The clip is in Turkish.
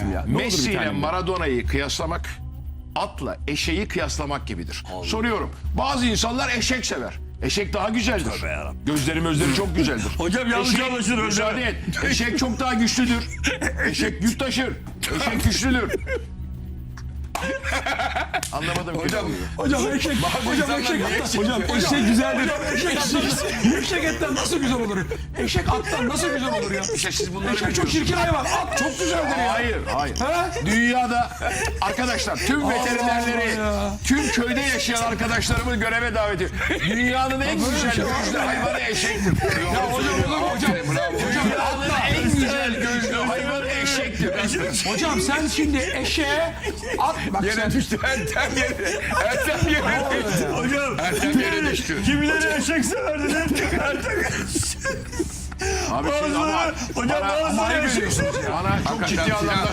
hayatım ya. Bir Messi ile ya. Maradona'yı kıyaslamak atla eşeği kıyaslamak gibidir. Soruyorum. Bazı insanlar eşek sever. Eşek daha güzeldir. Gözleri gözleri çok güzeldir. Hocam yanlış anlaşılır öyle Müsaade et. Eşek çok daha güçlüdür. Eşek yük taşır. Eşek güçlüdür. Anlamadım hocam. Hocam eşek, hocam eşek attan, hocam eşek güzeldir. Eşek eşek etten nasıl güzel olur? Eşek attan nasıl güzel olur ya? İşte siz bunları Eşek çok çirkin hayvan, at çok güzeldir ya. Hayır, hayır. Ha? Dünyada arkadaşlar tüm veterinerleri, tüm köyde yaşayan arkadaşlarımı göreve davet ediyorum. Dünyanın en güzel gözlü hayvanı eşektir. Ya hocam olur mu hocam? Hocam Hocam sen şimdi eşeğe at bak sen. düştü. Ertem yere. Ertem yere düştü. Hocam Ertem yere düştü. kimileri eşek severdi lan. Abi siz ama Hocam bana, bazıları bana, eşek bana çok ciddi anlamda